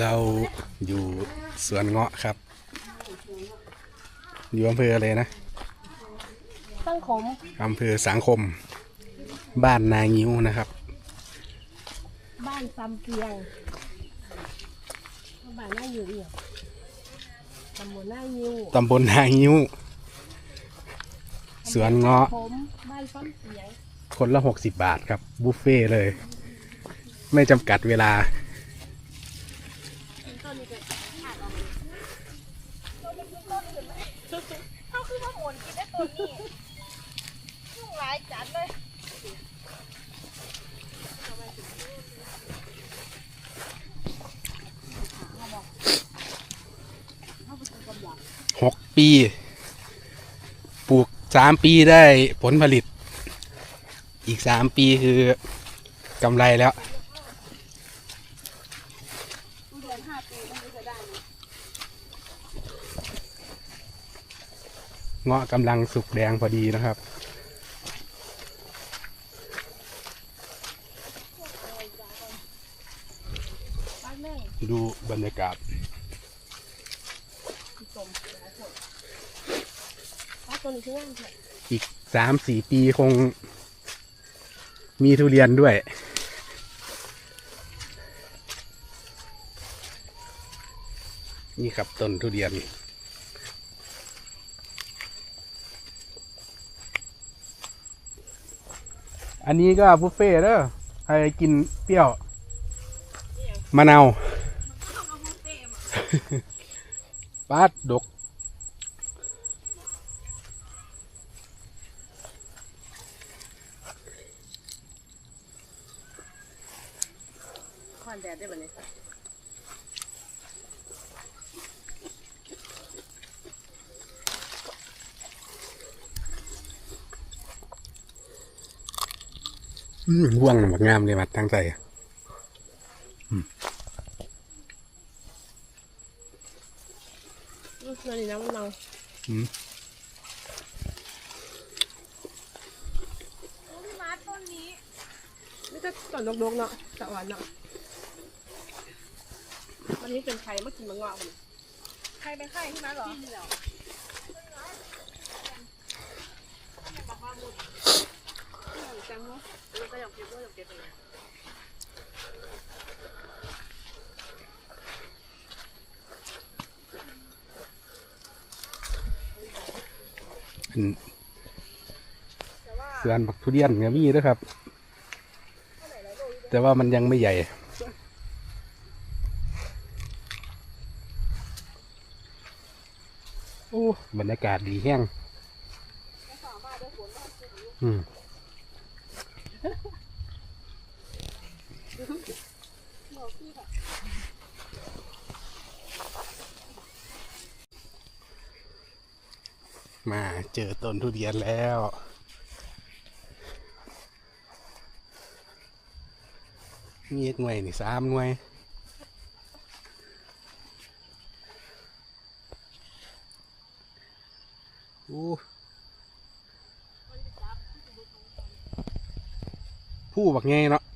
เราอยู่สวนเงาะครับ อยู่อำเภออะไรนะตั้งขมอำเภอสังคม บ้านนางิ้วนะครับ บ้านซำเกียงบ้านหน้าอยู่เอียบตำบลหน้ายิวตำบลนางิ้ว สวนเงาะ ผมบ้านซ้ำเสียงคนละหกสิบบาทครับบุฟเฟ่ต์เลย ไม่จำกัดเวลา ต้นนี้ก็ขาดออกเลยต้นนี้คือต้นอื่นไหมเขาคือว่าโหนกินได้ ต้นนี้ยุ่งหลายจัดเลยหกปี ปลูกสามปีได้ผลผลิต อีกสามปีคือกำไรแล้ว เดือนห้าปีมันจะได้ไหม เงาะกำลังสุกแดงพอดีนะครับ ดูบรรยากาศอีกสามสี่ปีคง มีทุเรียนด้วยนี่ครับต้นทุเรียน อันนี้ก็บุฟเฟ่เด้อใครกินเปรี้ยวมะนาวปาดดก ควันแดดได้ไหมเนี่ย มห่วงน่ะบักงามเลยมัดทั้งใจอืมนั่นนี่นะมันเราอืมพี่มาต้นนี้นี่ก็ต้นดกๆเนาะสวรรค์เนาะวันนี้เป็นใครมากินมังงะคนใครเป็นใครที่มาหรอแตงโมแล้วก็อยาก เก็บด้วยอยากเก็บเลยนสวนบักทุเรียนก็มีด้วยครับ แต่ว่ามันยังไม่ใหญ่โอ้บรรยากาศดีแห้งอืม มาเจอต้นทุเรียนแล้ว มีอีกหน่วยนี่สามหน่วยโอ้ผู้บักไงเนาะ